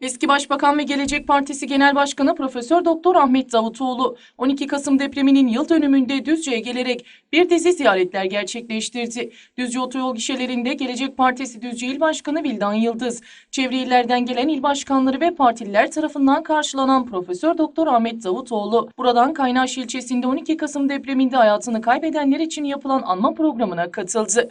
Eski Başbakan ve Gelecek Partisi Genel Başkanı Profesör Doktor Ahmet Davutoğlu 12 Kasım depreminin yıl dönümünde Düzce'ye gelerek bir dizi ziyaretler gerçekleştirdi. Düzce otoyol gişelerinde Gelecek Partisi Düzce İl Başkanı Vildan Yıldız, çevre illerden gelen il başkanları ve partililer tarafından karşılanan Profesör Doktor Ahmet Davutoğlu, buradan Kaynaş ilçesinde 12 Kasım depreminde hayatını kaybedenler için yapılan anma programına katıldı.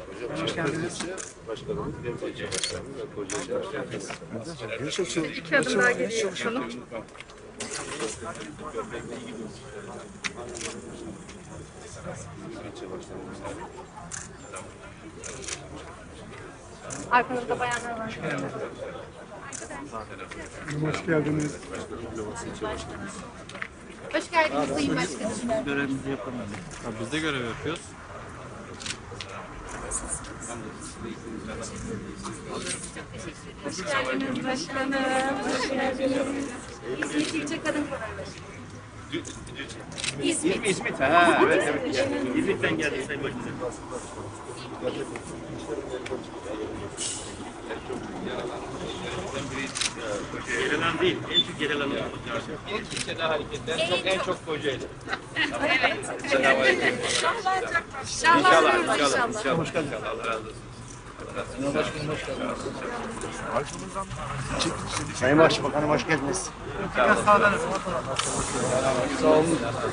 İki adım daha geriye bakalım. Arkanızda bayanlar var. Hoş geldiniz. Hoş geldiniz Sayın Başkanım. Görevimizi yapamadık. Biz de görev yapıyoruz. Hoş geldiniz başkanım. Hoş geldiniz. İzmit İlçe Kadın Kolları. İzmit. İzmit ha evet evet. İzmit'ten geldi Sayın Başkanım. Gerilen değil, en çok gerilen olmak lazım. Türkiye'de hareketten çok en çok Kocaeli. Şahlanıyoruz inşallah. İnşallah. Hoş geldin. Allah razı olsun. Sayın Başbakanım hoş geldiniz.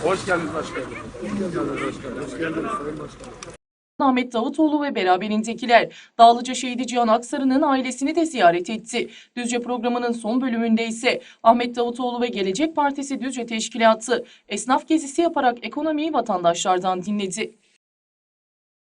Hoş geldiniz başkanım. Hoş geldiniz sayın başkanım. Ahmet Davutoğlu ve beraberindekiler Dağlıca şehidi Cihan Aksarı'nın ailesini de ziyaret etti. Düzce programının son bölümünde ise Ahmet Davutoğlu ve Gelecek Partisi Düzce Teşkilatı esnaf gezisi yaparak ekonomiyi vatandaşlardan dinledi.